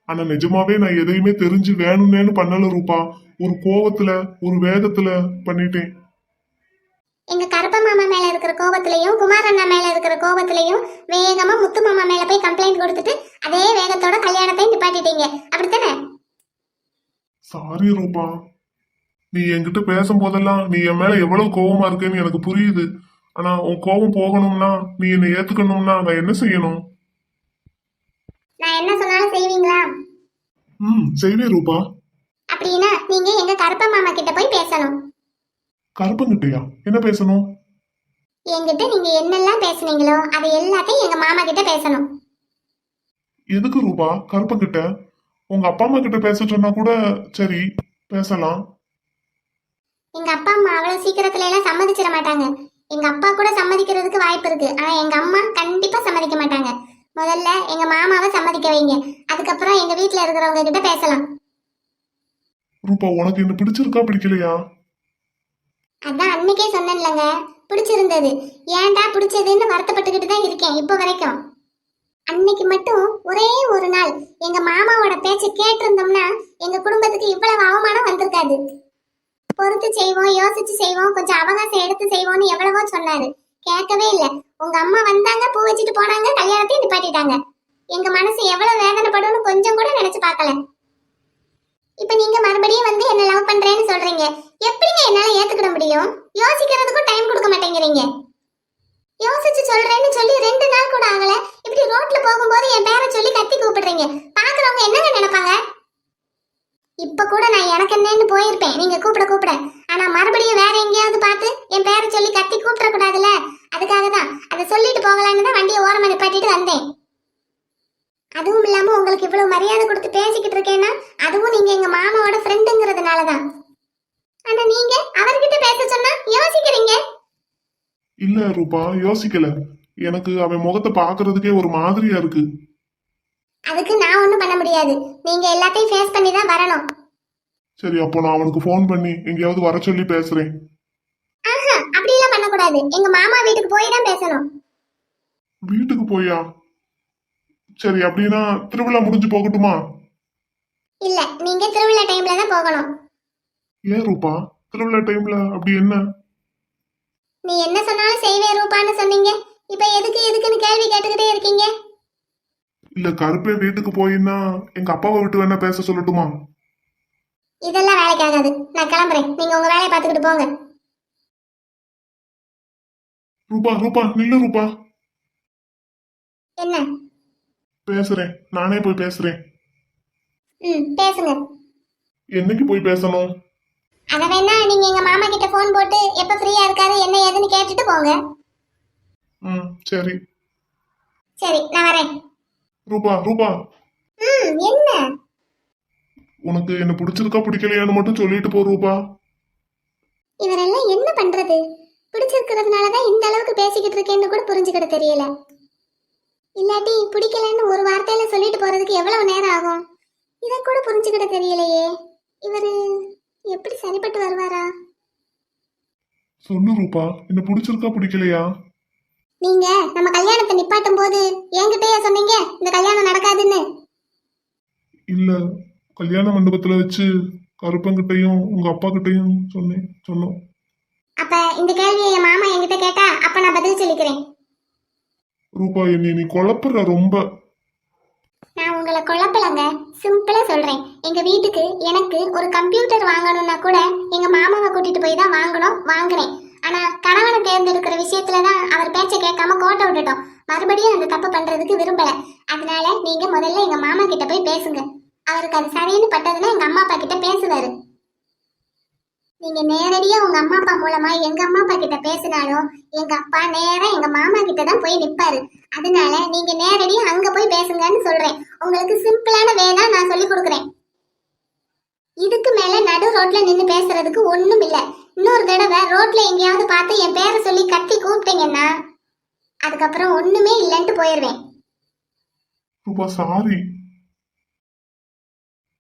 Speaker 7: ஆனா நிஜமாவே நான் எதையுமே தெரிஞ்சு வேணும்னேன்னு பண்ணல ரூபா. ஒரு கோவத்துல ஒரு வேகத்துல பண்ணிட்டேன்.
Speaker 3: எங்க கருப்ப மாமா மேல இருக்கிற கோபத்திலையும் குமார் அண்ணா மேல இருக்கிற கோபத்திலையும் வேகமா முத்து மாமா மேல போய் கம்ப்ளைண்ட் கொடுத்துட்டு அதே வேகத்தோட கல்யாணத்தை நிப்பாட்டிட்டீங்க. அப்படித்தானே?
Speaker 7: சாரி ரூபா. நீ என்கிட்ட பேசும்போதெல்லாம் நீ என் மேல எவ்வளவு கோவமா இருக்கேன்னு எனக்கு புரியுது. ஆனா உன் கோவம் போகணும்னா நீ என்னை ஏத்துக்கணும்னா நான் என்ன செய்யணும்?
Speaker 3: நான் என்ன சொன்னாலும் செய்வீங்களா?
Speaker 7: ம் செய்வே ரூபா.
Speaker 3: அப்படின்னா நீங்க எங்க கருப்ப மாமா கிட்ட போய் பேசணும்.
Speaker 7: கருப்பங்கிட்டயா? என்ன பேசணும்?
Speaker 3: என்கிட்ட நீங்க என்னெல்லாம் பேசுனீங்களோ அது எல்லாத்தையும் எங்க மாமா கிட்ட பேசணும்.
Speaker 7: எதுக்கு ரூபா? கருப்பங்கிட்ட? உங்க அப்பா அம்மா கிட்ட பேச சொன்னா கூட சரி பேசலாம்.
Speaker 3: எங்க அப்பா அம்மா அவ்வளவு சீக்கிரத்துல எல்லாம் சம்மதிச்சிட மாட்டாங்க. எங்க அப்பா கூட சம்மதிக்கிறதுக்கு வாய்ப்பு இருக்கு. ஆனா எங்க அம்மா கண்டிப்பா சம்மதிக்க மாட்டாங்க. முதல்ல எங்க மாமாவை சம்மதிக்க வைங்க. அதுக்கப்புறம் எங்க வீட்ல இருக்கிறவங்க கிட்ட பேசலாம்.
Speaker 7: ரூபா உனக்கு என்ன பிடிச்சிருக்கா பிடிக்கலையா?
Speaker 3: அதான் அன்னைக்கே சொன்னேன்லங்க. பிடிச்சிருந்தது. ஏன்டா பிடிச்சதுன்னு வருத்தப்பட்டுக்கிட்டு தான் இருக்கேன் இப்போ வரைக்கும். அன்னைக்கு மட்டும் ஒரே ஒரு நாள் எங்க மாமாவோட பேச்ச கேட்டிருந்தோம்னா எங்க குடும்பத்துக்கு இவ்வளவு அவமானம் வந்திருக்காது. பொறுத்து செய்வோம் யோசிச்சு செய்வோம் கொஞ்சம் அவகாசம் எடுத்து செய்வோம்னு எவ்வளவோ சொன்னாரு. கேட்கவே இல்ல. உங்க அம்மா வந்தாங்க பூ வச்சுட்டு போனாங்க கல்யாணத்தையும் நிப்பாட்டிட்டாங்க. எங்க மனசு எவ்வளவு வேதனைப்படும்னு கொஞ்சம் கூட நினைச்சு பார்க்கல. இப்ப நீங்க மறுபடியும் வந்து என்ன லவ் பண்றேன்னு சொல்றீங்க. எப்படிங்க என்னால ஏத்துக்கிட முடியும்? யோசிக்கிறதுக்கும் டைம் கொடுக்க மாட்டேங்கிறீங்க. யோசிச்சு சொல்றேன்னு சொல்லி ரெண்டு நாள் கூட ஆகல. இப்படி ரோட்ல போகும்போது என் பேரை சொல்லி கத்தி கூப்பிடுறீங்க. பாக்குறவங்க என்னங்க நினைப்பாங்க? போயிருப்பேன். நீங்க கூப்பிட கூப்பிட. ஆனா மறுபடியும் வேற எங்கேயாவது பார்த்து என் பேரை சொல்லி கத்தி கூப்பிட கூடாதுல்ல அதுக்காக தான். அதை சொல்லிட்டு போகலான்னு தான் வண்டியை ஓரமா நிப்பாட்டிட்டு வந்தேன். அதுவும் இல்லாம உங்களுக்கு இவ்வளவு மரியாதை கொடுத்து பேசிக்கிட்டு இருக்கேன்னா அதுவும் நீங்க எங்க மாமாவோட ஃப்ரெண்டுங்கிறதுனால தான். ஆனா நீங்க அவர்கிட்ட பேச சொன்னா யோசிக்கிறீங்க?
Speaker 7: இல்ல ரூபா யோசிக்கல. எனக்கு அவன் முகத்தை பாக்குறதுக்கே ஒரு மாதிரியா இருக்கு.
Speaker 3: அதுக்கு நான் ஒண்ணும் பண்ண முடியாது. நீங்க எல்லாத்தையும் ஃபேஸ் பண்ணி தான் வரணும்.
Speaker 7: சரி அப்போ நான் அவனுக்கு ஃபோன் பண்ணி எங்கேயாவது வர சொல்லி பேசுறேன்.
Speaker 3: ஆஹா அப்படியெல்லாம் பண்ணக்கூடாது. எங்க மாமா வீட்டுக்கு போய் தான் பேசணும்.
Speaker 7: வீட்டுக்கு போயா? சரி அப்படின்னா திருவிழா முடிஞ்சு போகட்டுமா?
Speaker 3: இல்ல நீங்க திருவிழா டைம்ல தான் போகணும்.
Speaker 7: ஏன் ரூபா? திருவிழா டைம்ல அப்படி என்ன?
Speaker 3: நீ என்ன சொன்னாலும் செய்வேன் ரூபான்னு சொன்னீங்க. இப்ப எதுக்கு எதுக்குன்னு கேள்வி கேட்டுக்கிட்டே இருக்கீங்க?
Speaker 7: இல்ல கருப்பே வீட்டுக்கு போயின்னா எங்க அப்பாவை விட்டு வேணா பேச சொல்லட்டுமா?
Speaker 3: இதெல்லாம் வேலைக்கு ஆகாது. நான் கிளம்புறேன். நீங்க உங்க வேலையை பார்த்துக்கிட்டு போங்க.
Speaker 7: ரூபா ரூபா நில்லு ரூபா.
Speaker 3: என்ன?
Speaker 7: பேசுறேன். நானே போய் பேசுறேன்.
Speaker 3: ம் பேசுங்க.
Speaker 7: என்னைக்கு போய் பேசணும்?
Speaker 3: அத வேணா நீங்க எங்க மாமா கிட்ட ஃபோன் போட்டு எப்ப ஃப்ரீயா இருக்காரு என்ன ஏதுன்னு கேட்டுட்டு போங்க.
Speaker 7: ம் சரி.
Speaker 3: சரி நான் வரேன்.
Speaker 7: ரூபா ரூபா.
Speaker 3: என்ன?
Speaker 7: உனக்கு என்ன பிடிச்சிருக்கா பிடிக்கலையான்னு மட்டும் சொல்லிட்டு போ ரூபா.
Speaker 3: இவரெல்லாம் என்ன பண்றது? பிடிச்சிருக்கிறதுனால தான் இந்த அளவுக்கு பேசிக்கிட்டு இருக்கேன்னு கூட புரிஞ்சுக்கிட தெரியல. இல்லாட்டி பிடிக்கலன்னு ஒரு வார்த்தையில சொல்லிட்டு போறதுக்கு எவ்வளவு நேரம் ஆகும்? இதை கூட புரிஞ்சுக்கிட தெரியலையே. இவரு எப்படி சரிப்பட்டு வருவாரா?
Speaker 7: சொல்லு ரூபா. என்ன பிடிச்சிருக்கா பிடிக்கலையா?
Speaker 3: நீங்க நம்ம கல்யாணத்தை நிப்பாட்டும் போது என்கிட்டயே சொன்னீங்க இந்த கல்யாணம் நடக்காதுன்னு.
Speaker 7: இல்ல கல்யாண மண்டபத்துல வச்சு கருப்பங்கிட்டையும் உங்க அப்பா கிட்டையும் சொன்னேன் சொன்னோம்.
Speaker 3: அப்ப இந்த கேள்வியை என் மாமா என்கிட்ட கேட்டா அப்ப நான் பதில் சொல்லிக்கிறேன்.
Speaker 7: ரூபா என்னை நீ குழப்புற ரொம்ப.
Speaker 3: நான் உங்களை குழப்பலங்க சிம்பிளா சொல்றேன். எங்க வீட்டுக்கு எனக்கு ஒரு கம்ப்யூட்டர் வாங்கணும்னா கூட எங்க மாமாவை கூட்டிட்டு போய் தான் வாங்கணும் வாங்குறேன். ஆனா கணவனை தேர்ந்தெடுக்கிற விஷயத்துல தான் அவர் பேச்சை கேட்காம கோட்டை விட்டுட்டோம். மறுபடியும் அந்த தப்பு பண்றதுக்கு விரும்பல. அதனால நீங்க முதல்ல எங்க மாமா கிட்ட போய் பேசுங்க. அவருக்கு அது சரின்னு பட்டதுன்னா எங்க அம்மா அப்பா கிட்ட பேசுவாரு. நீங்க நேரடியா உங்க அம்மா அப்பா மூலமா எங்க அம்மா அப்பா கிட்ட பேசினாலும் எங்க அப்பா நேரா எங்க மாமா கிட்ட தான் போய் நிப்பாரு. அதனால நீங்க நேரடியா அங்க போய் பேசுங்கன்னு சொல்றேன். உங்களுக்கு சிம்பிளான வே தான் நான் சொல்லி கொடுக்குறேன். இதுக்கு மேல நடு ரோட்ல நின்று பேசுறதுக்கு ஒண்ணும் இல்லை. இன்னொரு தடவை ரோட்ல எங்கேயாவது பார்த்து என் பேரை சொல்லி கத்தி கூப்பிட்டீங்கன்னா அதுக்கப்புறம் ஒண்ணுமே இல்லைன்ட்டு போயிடுவேன்
Speaker 7: ரூபா சாரி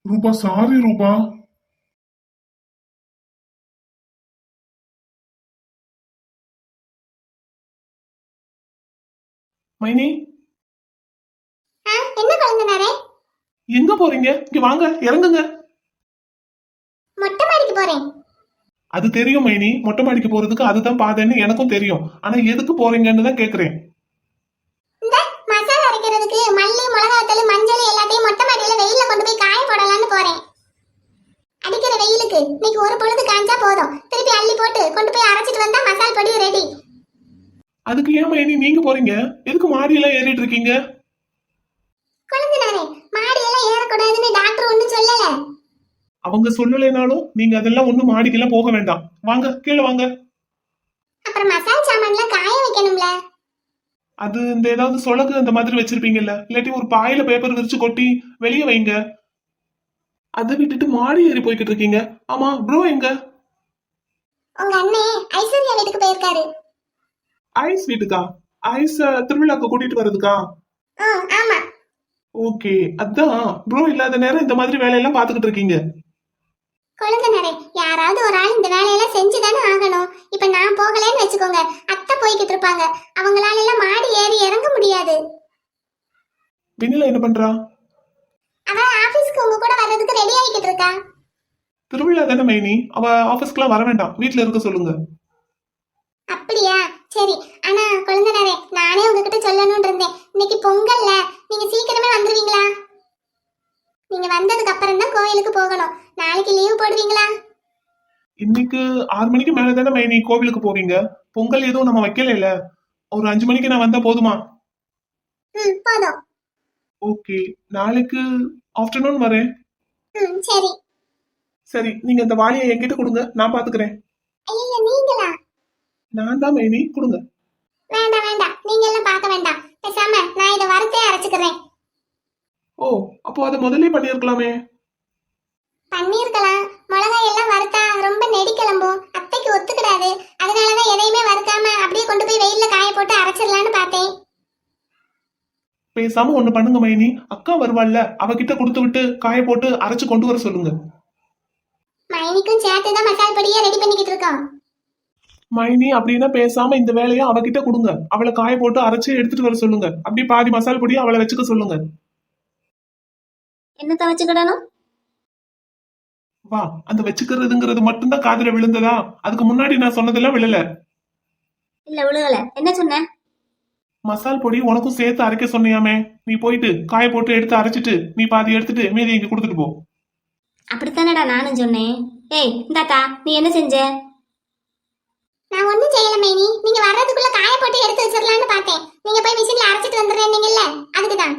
Speaker 7: ரூபா சாரி ரூபா.
Speaker 5: மைனி?
Speaker 3: என்ன குழந்தைனாரே?
Speaker 5: எங்க போறீங்க? இங்க வாங்க இறங்குங்க.
Speaker 3: மொட்டை மாடிக்கு போறேன்.
Speaker 5: அது தெரியும் மைனி. மொட்டை மாடிக்கு போறதுக்கு அதுதான் பாதைன்னு எனக்கும் தெரியும். ஆனா எதுக்கு போறீங்கன்னு தான் கேக்குறேன்.
Speaker 3: இந்த மசாலா அரைக்கிறதுக்கு மல்லி மிளகாத்தூள் மஞ்சள் எல்லாத்தையும் மொட்டை மாடியில வெயில்ல கொண்டு போய் காய போடலாம்னு போறேன். அடிக்கிற வெயிலுக்கு இன்னைக்கு ஒரு பொழுது காஞ்சா போதும். திருப்பி அள்ளி போட்டு கொண்டு போய் அரைச்சிட்டு வந்தா மசால் பொடி ரெடி
Speaker 5: அதுக்கு ஏன் மைனி? நீங்க போறீங்க. எதுக்கு மாடியெல்லாம் ஏறிட்டு இருக்கீங்க?
Speaker 3: குழந்தைனாரே மாடியெல்லாம் ஏறக்கூடாதுன்னு டாக்டர் ஒன்றும் சொல்லல.
Speaker 5: அவங்க சொல்லலைனாலும் நீங்க அதெல்லாம் ஒண்ணும் மாடிக்கெல்லாம் போக வேண்டாம். வாங்க கீழே வாங்க.
Speaker 3: அப்புறம் மசால் சாமான்லாம் காய வைக்கணும்ல?
Speaker 5: அது இந்த ஏதாவது சொலகு அந்த மாதிரி வச்சிருப்பீங்கல்ல. இல்லாட்டி ஒரு பாயில பேப்பர் விரிச்சு கொட்டி வெளியே வைங்க. அதை விட்டுட்டு மாடி ஏறி போய்கிட்டு இருக்கீங்க. ஆமா ப்ரோ எங்க?
Speaker 3: உங்க அண்ணே ஐஸ்வர்யா வீட்டுக்கு போயிருக்காரு.
Speaker 5: ஐஸ் வீட்டுக்கா? ஐஸ் திருவிழாக்கு கூட்டிட்டு வர்றதுக்கா?
Speaker 3: ஆமா.
Speaker 5: ஓகே அதான். ப்ரோ இல்லாத நேரம் இந்த மாதிரி வேலையெல்லாம் பாத்துக்கிட்டு இருக்கீங்க.
Speaker 3: குழந்தைனாரே யாராவது ஒரு ஆள் இந்த வேலையெல்லாம் செஞ்சுதானே ஆகணும். இப்ப நான் போகலைன்னு வச்சுக்கோங்க. அத்தை போய்கிட்டு இருப்பாங்க. அவங்களால எல்லாம் மாடி ஏறி இறங்க முடியாது.
Speaker 5: வினிலா என்ன பண்றா?
Speaker 3: அவ ஆபீஸ்க்கு உங்க கூட வர்றதுக்கு ரெடி ஆகிக்கிட்டு இருக்கா.
Speaker 5: திருவிழா தானே மைனி. அவ ஆபீஸ்க்குலாம் வர வேண்டாம். வீட்ல இருக்க சொல்லுங்க.
Speaker 3: அப்படியா? சரி. ஆனா குழந்தைனாரே நானே உங்ககிட்ட சொல்லணும்னு இருந்தேன். இன்னைக்கு பொங்கல்ல. நீங்க சீக்கிரமே வந்துருவீங்களா? நீங்க வந்ததுக்கு அப்புறம் தான் கோயிலுக்கு போகணும். நாளைக்கு லீவ் போடுவீங்களா?
Speaker 5: இன்னைக்கு ஆறு மணிக்கு மேல தானே மைனி கோவிலுக்கு போவீங்க? பொங்கல் எதுவும் நம்ம வைக்கல ஒரு அஞ்சு மணிக்கு நான் வந்தா போதுமா?
Speaker 3: ம் போதும்.
Speaker 5: ஓகே. நாளைக்கு ஆஃப்டர்நூன் வரேன்.
Speaker 3: ம் சரி.
Speaker 5: சரி நீங்க இந்த வாளியை என்கிட்ட கொடுங்க. நான் பாத்துக்கிறேன்.
Speaker 3: ஐயோ நீங்களா?
Speaker 5: நான் தான் மைனி கொடுங்க.
Speaker 3: வேண்டாம் வேண்டாம். நீங்க எல்லாம் பார்க்க வேண்டாம். பேசாம நான் இதை வறுத்தே அரைச்சுக்கிறேன்.
Speaker 5: ஓ அப்போ அதை முதல்லயே பண்ணியிருக்கலாமே.
Speaker 3: பண்ணியிருக்கலாம். மிளகாய் எல்லாம் வறுத்தா ரொம்ப நெடி கிளம்பும். அத்தைக்கு ஒத்துக்கிடாது. அதனாலதான் எதையுமே வறுக்காம அப்படியே கொண்டு போய் வெயில்ல காய போட்டு அரைச்சிடலான்னு பார்த்தேன்.
Speaker 5: பேசாம ஒண்ணு பண்ணுங்க மைனி. அக்கா வருவாள்ல அவகிட்ட கொடுத்து விட்டு காய போட்டு அரைச்சு கொண்டு வர சொல்லுங்க.
Speaker 3: மைனிக்கும் சேர்த்து தான் மசால் பொடியே ரெடி பண்ணிக்கிட்டு இருக்கோம்.
Speaker 5: மைனி அப்படின்னா பேசாம இந்த வேலையை அவகிட்ட கொடுங்க. அவளை காய போட்டு அரைச்சு எடுத்துட்டு வர சொல்லுங்க. அப்படி பாதி மசால் பொடியை அவளை வச்சுக்க சொல்லுங்க.
Speaker 4: என்னத்த வச்சுக்கிடணும்?
Speaker 5: வா அந்த வச்சுக்கிறதுங்கிறது மட்டும்தான் காதுல விழுந்ததா? அதுக்கு முன்னாடி நான் சொன்னதெல்லாம் விழல.
Speaker 4: இல்ல விழுகல. என்ன சொன்ன?
Speaker 5: மசால் பொடி உனக்கும் சேர்த்து அரைக்க சொன்னியாமே. நீ போயிட்டு காய போட்டு எடுத்து அரைச்சிட்டு நீ பாதி எடுத்துட்டு மீதி இங்க கொடுத்துட்டு போ.
Speaker 4: அப்படித்தானடா நானும் சொன்னேன். ஏய் இந்தாத்தா நீ என்ன செஞ்ச?
Speaker 3: நான் ஒண்ணும் செய்யல மைனி. நீங்க வர்றதுக்குள்ள காய போட்டு எடுத்து வச்சிடலான்னு பார்த்தேன். நீங்க போய் மிஷின்ல அரைச்சிட்டு வந்துடுறீங்கல்ல அதுக்கு தான்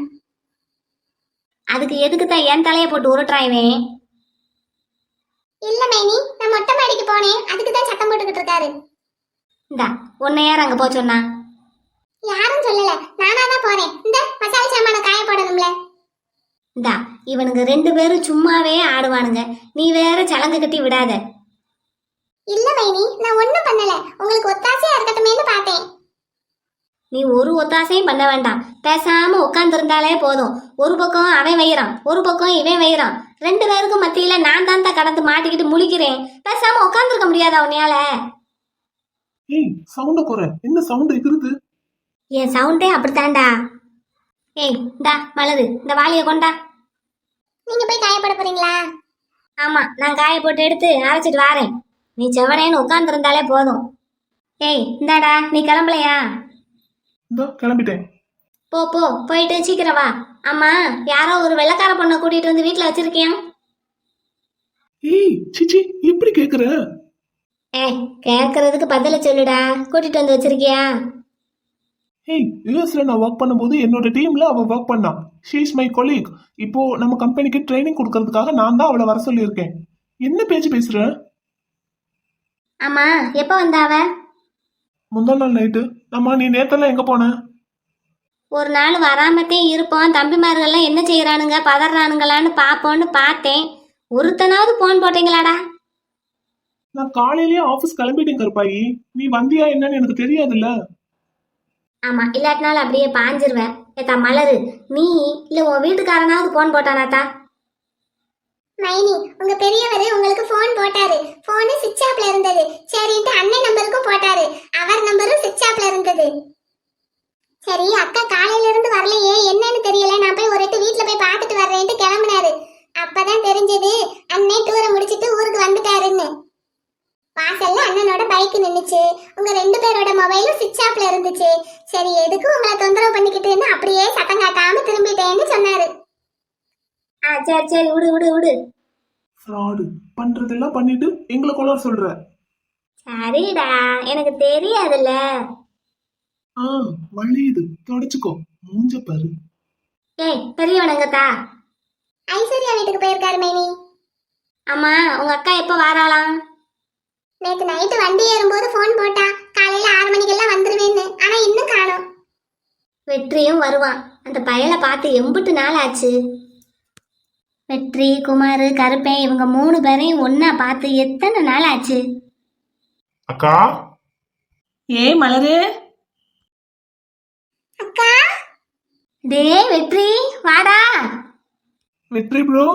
Speaker 4: அதுக்கு எதுக்கு தான் என் தலையை போட்டு உருட்டுறாய்வே?
Speaker 3: இல்ல மைனி. நான் மொட்டை மாடிக்கு போனேன். அதுக்கு தான் சத்தம் போட்டுக்கிட்டு இருக்காரு.
Speaker 4: இந்தா உன்னை யார் அங்க போ சொன்னா?
Speaker 3: யாரும் சொல்லல. நானா தான் போறேன். இந்த மசாலா சாமான காய போடணும்ல.
Speaker 4: இந்தா இவனுங்க ரெண்டு பேரும் சும்மாவே ஆடுவானுங்க. நீ வேற சலங்கு கட்டி விடாத.
Speaker 3: இல்ல மைனி. நான் ஒண்ணும் பண்ணல. உங்களுக்கு ஒத்தாசையா இருக்கட்டுமேன்னு பார்த்தேன்.
Speaker 4: நீ ஒரு ஒத்தாசையும் பண்ண வேண்டாம். பேசாம உட்காந்துருந்தாலே போதும். ஒரு பக்கம் அவன் வைறான் ஒரு பக்கம் இவன் வைறான் ரெண்டு பேருக்கும் மத்தியில நான் தான் தான் கடந்து மாட்டிக்கிட்டு முழிக்கிறேன். பேசாம உட்காந்துருக்க முடியாதா உன்னையால?
Speaker 5: ஏய் சவுண்ட குறை. என்ன சவுண்ட் இருக்குது
Speaker 4: என் சவுண்டே அப்படித்தான்டா. ஏய் இந்தா மலரு. இந்த வாளியை கொண்டா.
Speaker 3: நீங்க போய் காய போட போறீங்களா?
Speaker 4: ஆமா நான் காய போட்டு எடுத்து அரைச்சிட்டு வாரேன். நீ செவனேன்னு உட்காந்துருந்தாலே போதும். ஏய் இந்தாடா நீ கிளம்பலையா?
Speaker 5: இந்த கிளம்பிட்டேன்.
Speaker 4: போ போ போயிட்டு சீக்கிரம் வா. ஆமா யாரோ ஒரு வெள்ளக்கார பொண்ணை கூட்டிட்டு வந்து வீட்டுல வச்சிருக்கியா?
Speaker 5: ஏய் சிச்சி எப்படி கேக்குற?
Speaker 4: ஏய் கேட்கறதுக்கு பதில சொல்லுடா. கூட்டிட்டு வந்து வச்சிருக்கியா?
Speaker 5: ஏய் யூஎஸ்ல நான் ஒர்க் பண்ணும்போது என்னோட டீம்ல அவ ஒர்க் பண்ணா. ஷீ இஸ் மை கொலீக் இப்போ நம்ம கம்பெனிக்கு ட்ரைனிங் கொடுக்கறதுக்காக நான் தான் அவளை வர சொல்லியிருக்கேன். என்ன பேச்சு பேசுற?
Speaker 4: ஆமா எப்ப வந்தா அவ?
Speaker 5: முந்தா நாள் நைட்டு அம்மா நீ நேத்தெல்லாம் எங்க போன?
Speaker 4: ஒரு நாள் வராமத்தே இருப்போம். தம்பிமார்கள்லாம் என்ன செய்யறானுங்க பதறானுங்களான்னு பாப்போன்னு பார்த்தேன். ஒருத்தனாவது போன் போட்டீங்களாடா?
Speaker 5: நான் காலையிலேயே ஆபீஸ் கிளம்பிட்டேன் கருப்பாயி. நீ வந்தியா என்னன்னு எனக்கு தெரியாதுல்ல.
Speaker 4: ஆமா இல்லாட்டினாலும் அப்படியே பாஞ்சிருவேன். ஏத்தா மலரு. நீ இல்ல உன் வீட்டுக்காரனாவது போன் போட்டானாத்தா?
Speaker 3: மைனி உங்க பெரியவர் உங்களுக்கு ஃபோன் போட்டாரு. போனு சுவிட்ச் ஆப்ல இருந்தது. சரின்ட்டு அண்ணன் நம்பருக்கும் போட்டாரு. அவர் நம்பரும் சுவிட்ச் ஆப்ல இருந்தது. சரி அக்கா காலையில இருந்து வரலையே. என்னன்னு தெரியல. நான் போய் ஒரு எட்டு வீட்டுல போய் பார்த்துட்டு வர்றேன்ட்டு கிளம்புனாரு. அப்பதான் தெரிஞ்சது அண்ணன் டூரை முடிச்சிட்டு ஊருக்கு வந்துட்டாருன்னு. வாசல்ல அண்ணனோட பைக் நின்னுச்சு. உங்க ரெண்டு பேரோட மொபைலும் சுவிட்ச் ஆப்ல இருந்துச்சு. சரி எதுக்கு உங்களை தொந்தரவு பண்ணிக்கிட்டுன்னு அப்படியே சத்தம் காட்டாம திரும்பிட்டேன்னு சொன்னாரு.
Speaker 4: ஆ சரி சரி விடு விடு விடு.
Speaker 5: ஃப்ராடு பண்றதெல்லாம் பண்ணிட்டு எங்களை கொள்ள சொல்ற.
Speaker 4: சரிடா எனக்கு தெரியாதுல்ல.
Speaker 5: ஆ வழியுது தொடச்சுக்கோ. மூஞ்ச பாரு.
Speaker 4: ஏய் பெரியவனங்கத்தா
Speaker 3: ஐஸ்வர்யா வீட்டுக்கு போயிருக்காரு மைனி.
Speaker 4: அம்மா உங்க அக்கா எப்ப வாராளாம்?
Speaker 3: நேத்து நைட்டு வண்டி ஏறும்போது ஃபோன் போட்டா காலையில ஆறு மணிக்கெல்லாம் வந்துருவேன்னு. ஆனா இன்னும் காணோம்.
Speaker 4: வெற்றியும் வருவான். அந்த பயலை பார்த்து எம்புட்டு நாள் ஆச்சு. வெற்றி குமார் கருப்பேன் இவங்க மூணு பேரையும் ஒண்ணா பார்த்து எத்தனை நாள் ஆச்சு
Speaker 7: அக்கா?
Speaker 6: ஏய் மலரு.
Speaker 3: அக்கா?
Speaker 4: டேய் வெற்றி வாடா.
Speaker 5: வெற்றி ப்ரோ.